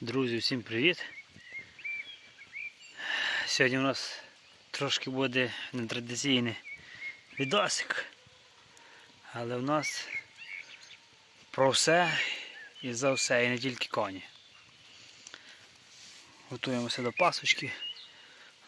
Друзі, всім привіт! Сьогодні у нас трошки буде нетрадиційний відосик, але в нас про все і за все, і не тільки коні. Готуємося до пасочки,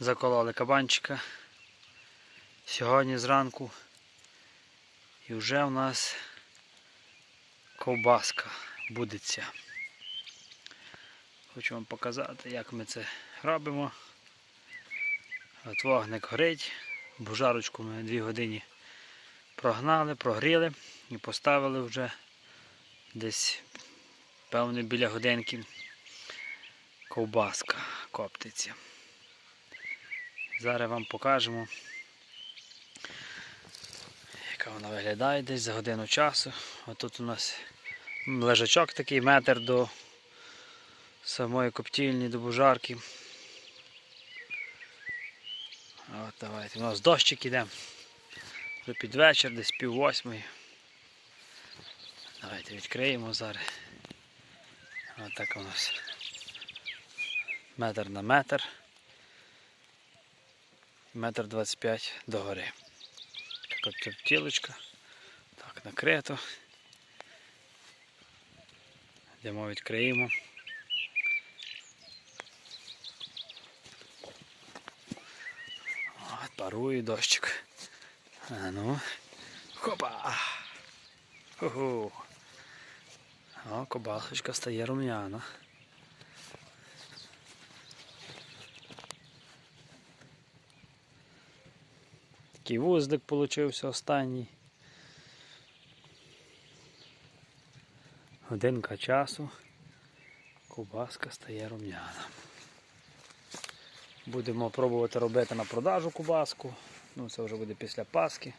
закололи кабанчика сьогодні зранку. І вже у нас ковбаска будеться. Хочу вам показати, як ми це робимо. От вогник горить, бужарочку ми 2 години прогнали, прогріли і поставили вже десь, певно, біля годинки ковбаска коптиться. Зараз вам покажемо, яка вона виглядає десь за годину часу. Ось тут у нас лежачок такий метр до самої коптільні до бужарки. От давайте. У нас дощик іде. Вже під вечір, десь пів восьмої. Давайте відкриємо зараз. Ось так у нас метр на метр. Метр двадцять п'ять догори. Така коптілочка. Так, накрито. Йдемо відкриємо. Парує дощик. А ну. Хопа! Ху-ху. О, кобасочка стає рум'яна. Такий вуздик получився останній. Годинка часу. Кубаска стає рум'яна. Будемо пробувати робити на продажу кубаску. Ну, це вже буде після Пасхи.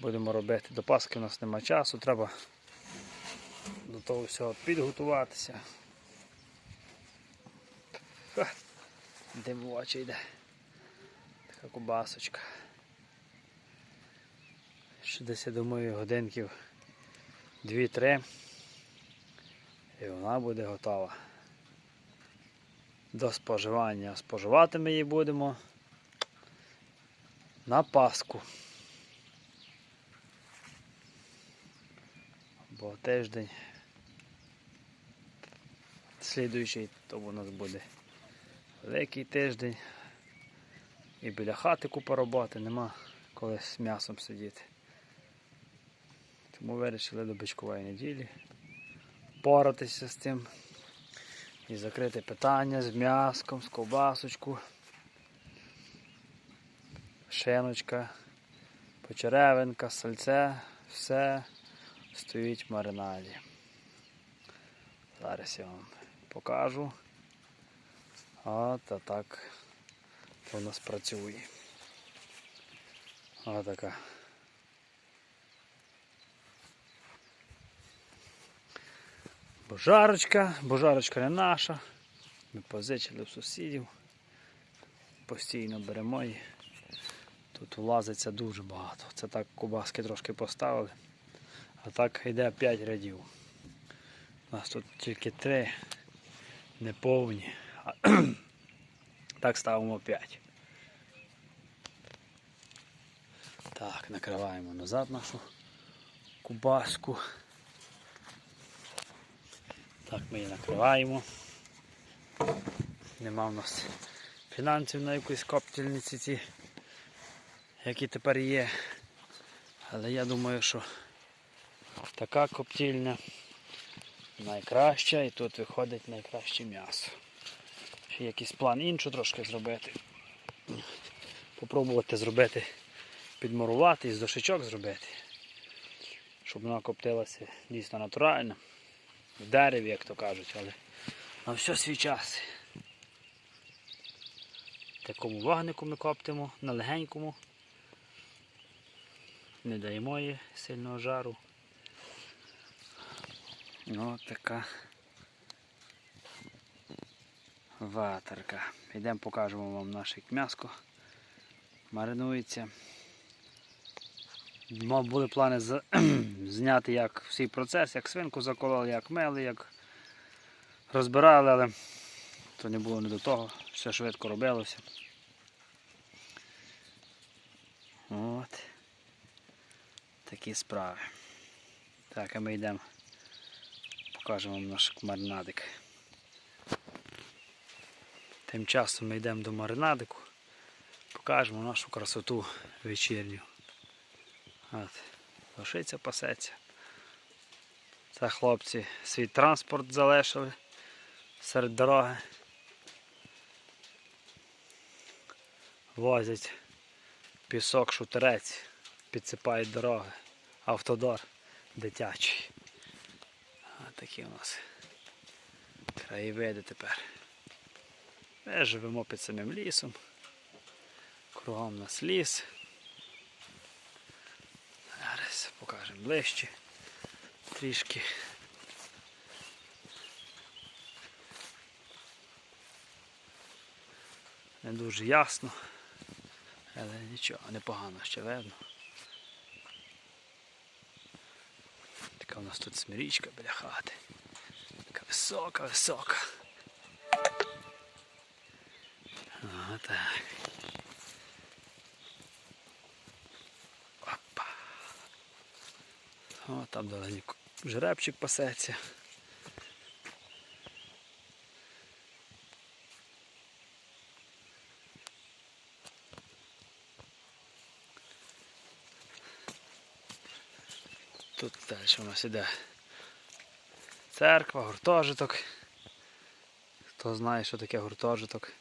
Будемо робити. До Пасхи у нас нема часу, треба до того всього підготуватися. Дим йде. Така кубасочка. Ще десь я думаю годинків 2-3 і вона буде готова до споживання. Споживати ми її будемо на Пасху. Бо тиждень слідуючий то у нас буде великий тиждень. І біля хати купа роботи, нема коли з м'ясом сидіти. Тому вирішили до бичкової неділі поратися з цим і закрити питання з м'яском, з ковбасочку, шиночка, почеревинка, сальце, все стоїть в маринаді. Зараз я вам покажу. От а так то у нас працює. Ось така. Божарочка, божарочка не наша. Ми позичили в сусідів. Постійно беремо її. Тут влазиться дуже багато. Це так кубаски трошки поставили. А так йде 5 рядів. У нас тут тільки 3 неповні. Так ставимо 5. Так, накриваємо назад нашу кубаску. Так, ми її накриваємо. Нема в нас фінансів на якоїсь коптільниці ці, які тепер є. Але я думаю, що така коптільня найкраща і тут виходить найкраще м'ясо. Ще якийсь план іншу трошки зробити. Попробувати зробити, підмурувати і з дошичок зробити, щоб вона коптилася дійсно натурально в дереві, як то кажуть, але на все свій час. Такому вогнику ми коптимо, на легенькому. Не даємо їй сильного жару. Ну така ватерка. Йдемо покажемо вам наше м'яско. Маринується. Були плани зняти як всій процес, як свинку закололи, як мели, як розбирали, але то не було не до того, все швидко робилося. От. Такі справи. Так, а ми йдемо, покажемо вам наш маринадик. Тим часом ми йдемо до маринадику, покажемо нашу красоту вечірню. От, лошиця пасеться. Це хлопці свій транспорт залишили серед дороги. Возять пісок, шутерець, підсипають дороги. Автодор дитячий. Такі у нас краєвиди тепер. Ми живемо під самим лісом. Кругом у нас ліс. Зараз покажемо ближче трішки. Не дуже ясно, але нічого, непогано ще видно. Така у нас тут смирічка біля хати. Така висока, висока. О, так. О, там далеко жеребчик пасеться. Тут далі у нас іде церква, гуртожиток. Хто знає, що таке гуртожиток,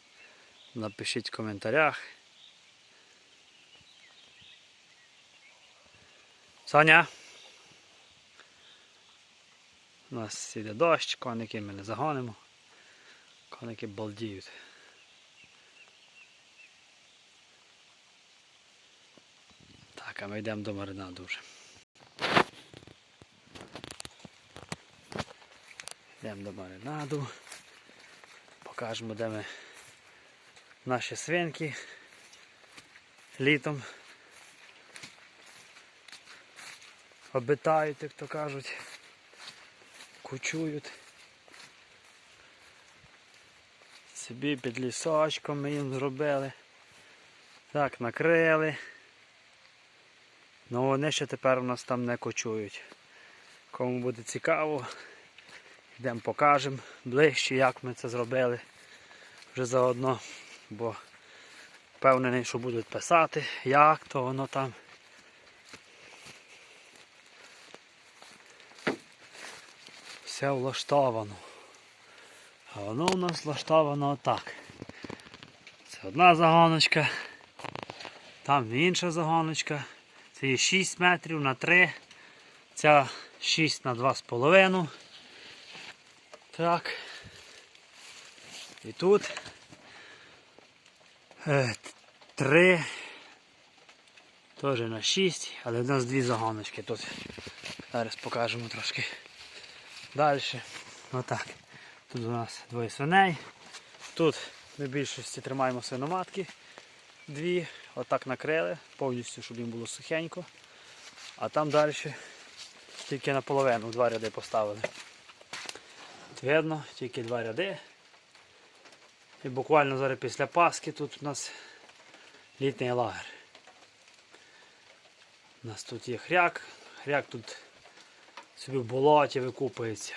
напишіть в коментарях. Соня. У нас іде дощ, коники ми не загонимо. Коники балдіють. Так, а ми йдемо до маринаду вже. Йдемо до маринаду. Покажемо, де ми наші свинки літом обитають, як то кажуть, кучують. Собі під лісочком ми їм зробили. Так, накрили. Ну вони ще тепер у нас там не кочують. Кому буде цікаво, йдемо покажемо ближче, як ми це зробили вже заодно, бо впевнений, що будуть писати, як то воно там. Все влаштовано. А воно у нас влаштовано отак. Це одна загоночка, там інша загоночка. Це є 6 метрів на 3. Ця 6 на 2,5. Так. І тут е, 3. Теж на 6, але в нас дві загоночки тут. Зараз покажемо трошки далі. Отак. Тут у нас двоє свиней. Тут ми більшості тримаємо свиноматки. Дві. Отак накрили, повністю, щоб їм було сухенько. А там далі тільки наполовину два ряди поставили. От Видно, тільки два ряди. І буквально зараз після Пасхи тут у нас літній лагер. У нас тут є хряк. Хряк тут собі в болоті викупається.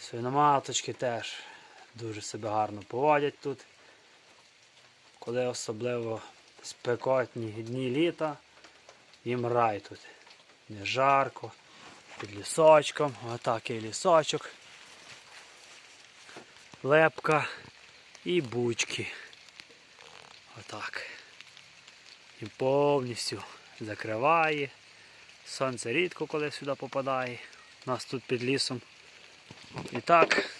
Свиноматочки теж дуже себе гарно поводять тут. Коли особливо спекотні дні літа, їм рай тут. Не жарко, під лісочком, отакий лісочок, лепка і бучки. Отак. І повністю закриває. Сонце рідко коли сюди попадає. У нас тут під лісом. І так,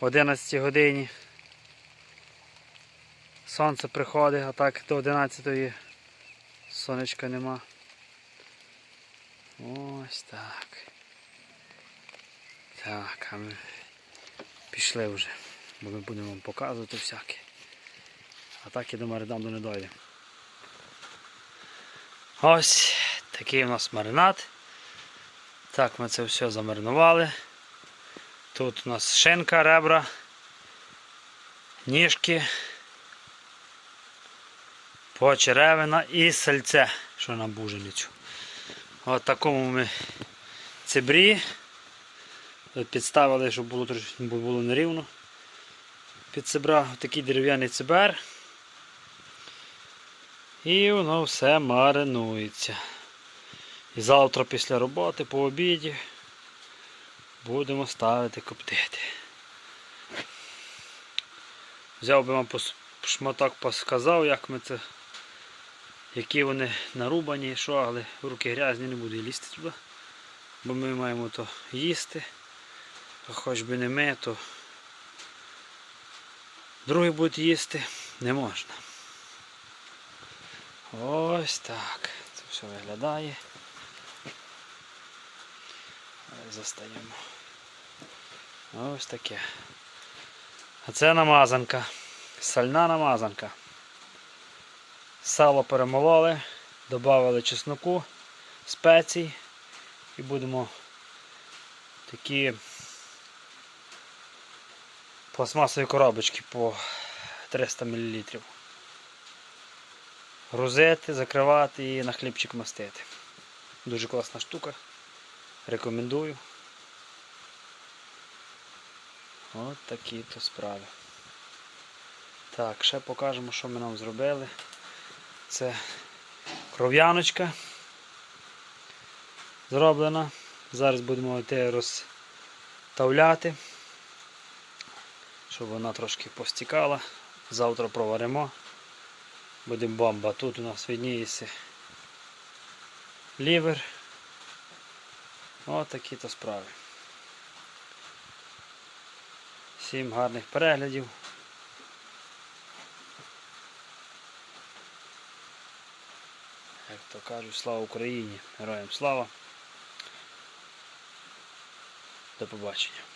в 11 годині сонце приходить, а так до 11 сонечка нема. Ось так. Так, а ми пішли вже, бо ми будемо вам показувати всяке. А так і до Мариданду не дойдемо. Ось Такий у нас маринад. Так, ми це все замаринували. Тут у нас шинка, ребра, ніжки, почеревина і сальце, що на буженицю. От такому ми цибрі. Підставили, щоб було, було нерівно. Під цибра такий дерев'яний цибер. І воно все маринується. І завтра після роботи по обіді будемо ставити коптити. Взяв би вам шматок посказав, як ми це, які вони нарубані, і що, але руки грязні не буду лізти туди. Бо ми маємо то їсти. А хоч би не ми, то другий будуть їсти не можна. Ось так. Це все виглядає. Застаємо. Ось таке. А це намазанка. Сальна намазанка. Сало перемололи, додали чесноку, спецій і будемо такі пластмасові коробочки по 300 мл. Грузити, закривати і на хлібчик мастити. Дуже класна штука. Рекомендую. От такі то справи. Так, ще покажемо, що ми нам зробили. Це кров'яночка зроблена. Зараз будемо йти розставляти, щоб вона трошки постікала. Завтра проваримо. Буде бомба. Тут у нас видніється лівер. Ось такі то справи. Всім гарних переглядів. Як то кажуть, слава Україні! Героям слава! До побачення!